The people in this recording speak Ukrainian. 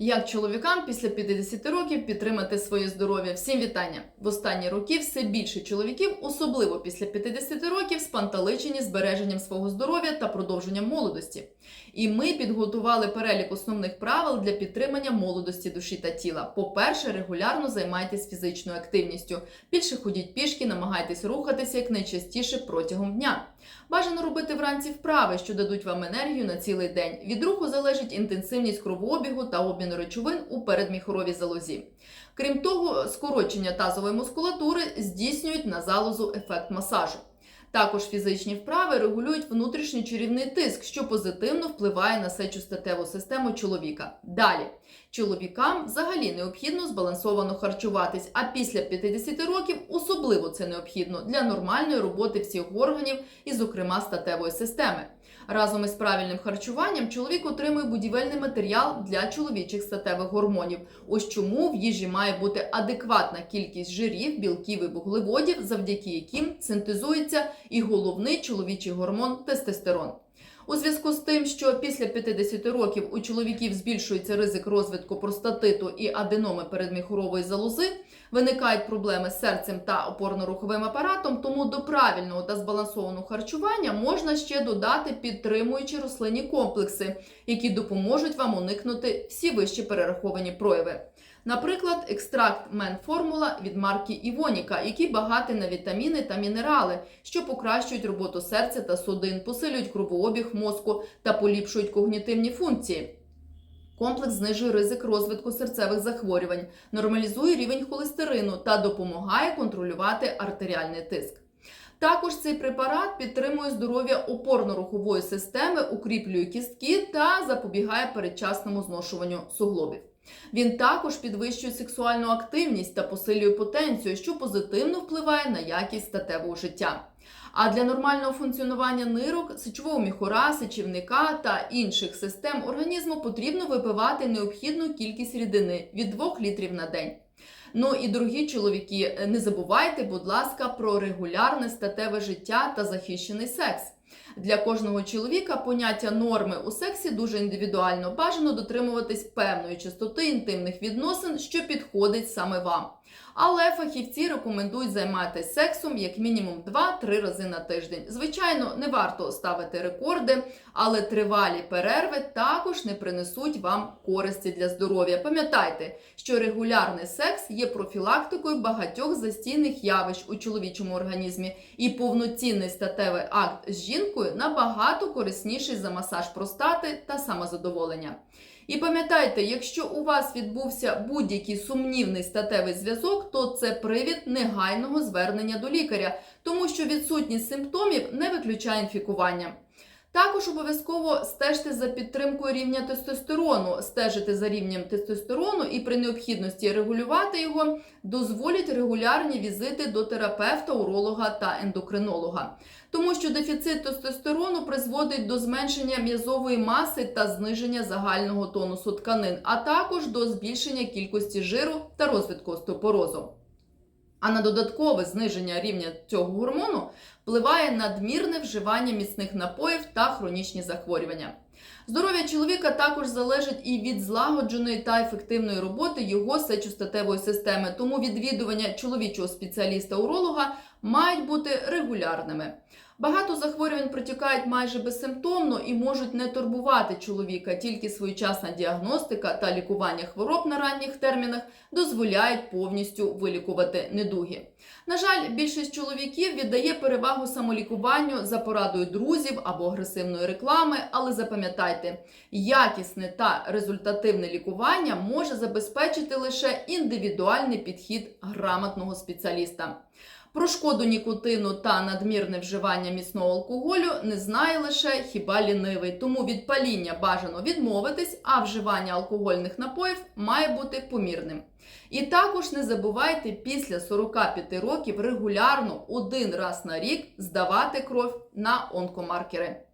Як чоловікам після 50 років підтримати своє здоров'я? Всім вітання! В останні роки все більше чоловіків, особливо після 50 років, спанталичені збереженням свого здоров'я та продовженням молодості. І ми підготували перелік основних правил для підтримання молодості душі та тіла. По-перше, регулярно займайтесь фізичною активністю. Більше ходіть пішки, намагайтесь рухатися якнайчастіше протягом дня. Бажано робити вранці вправи, що дадуть вам енергію на цілий день. Від руху залежить інтенсивність кровообігу та обміну речовин у передміхоровій залозі. Крім того, скорочення тазової мускулатури здійснюють на залозу ефект масажу. Також фізичні вправи регулюють внутрішній чарівний тиск, що позитивно впливає на сечостатеву систему чоловіка. Далі, чоловікам взагалі необхідно збалансовано харчуватись, а після 50 років особливо це необхідно для нормальної роботи всіх органів і, зокрема, статевої системи. Разом із правильним харчуванням чоловік отримує будівельний матеріал для чоловічих статевих гормонів. Ось чому в їжі має бути адекватна кількість жирів, білків і вуглеводів, завдяки яким синтезується і головний чоловічий гормон тестостерон. У зв'язку з тим, що після 50 років у чоловіків збільшується ризик розвитку простатиту і аденоми передміхорової залози, виникають проблеми з серцем та опорно-руховим апаратом, тому до правильного та збалансованого харчування можна ще додати підтримуючі рослинні комплекси, які допоможуть вам уникнути всі вище перераховані прояви. Наприклад, екстракт Менформула від марки Івоніка, який багатий на вітаміни та мінерали, що покращують роботу серця та судин, посилюють кровообіг мозку та поліпшують когнітивні функції. Комплекс знижує ризик розвитку серцевих захворювань, нормалізує рівень холестерину та допомагає контролювати артеріальний тиск. Також цей препарат підтримує здоров'я опорно-рухової системи, укріплює кістки та запобігає передчасному зношуванню суглобів. Він також підвищує сексуальну активність та посилює потенцію, що позитивно впливає на якість статевого життя. А для нормального функціонування нирок, сечового міхура, сечівника та інших систем організму потрібно випивати необхідну кількість рідини від 2 літрів на день. Ну і дорогі чоловіки, не забувайте, будь ласка, про регулярне статеве життя та захищений секс. Для кожного чоловіка поняття норми у сексі дуже індивідуально. Бажано дотримуватись певної частоти інтимних відносин, що підходить саме вам. Але фахівці рекомендують займатися сексом як мінімум 2-3 рази на тиждень. Звичайно, не варто ставити рекорди, але тривалі перерви також не принесуть вам користі для здоров'я. Пам'ятайте, що регулярний секс є профілактикою багатьох застійних явищ у чоловічому організмі, і повноцінний статевий акт з жінкою набагато корисніший за масаж простати та самозадоволення. І пам'ятайте, якщо у вас відбувся будь-який сумнівний статевий зв'язок, то це привід негайного звернення до лікаря, тому що відсутність симптомів не виключає інфікування. Також обов'язково стежте за підтримкою рівня тестостерону, стежити за рівнем тестостерону і при необхідності регулювати його дозволять регулярні візити до терапевта, уролога та ендокринолога. Тому що дефіцит тестостерону призводить до зменшення м'язової маси та зниження загального тонусу тканин, а також до збільшення кількості жиру та розвитку остеопорозу. А на додаткове зниження рівня цього гормону впливає надмірне вживання міцних напоїв та хронічні захворювання. Здоров'я чоловіка також залежить і від злагодженої та ефективної роботи його сечостатевої системи, тому відвідування чоловічого спеціаліста-уролога мають бути регулярними. Багато захворювань протікають майже безсимптомно і можуть не турбувати чоловіка, тільки своєчасна діагностика та лікування хвороб на ранніх термінах дозволяють повністю вилікувати недуги. На жаль, більшість чоловіків віддає перевагу самолікуванню за порадою друзів або агресивної реклами, але запам'ятайте, якісне та результативне лікування може забезпечити лише індивідуальний підхід грамотного спеціаліста. Про шкоду нікотину та надмірне вживання міцного алкоголю не знає лише хіба лінивий, тому від паління бажано відмовитись, а вживання алкогольних напоїв має бути помірним. І також не забувайте після 45 років регулярно один раз на рік здавати кров на онкомаркери.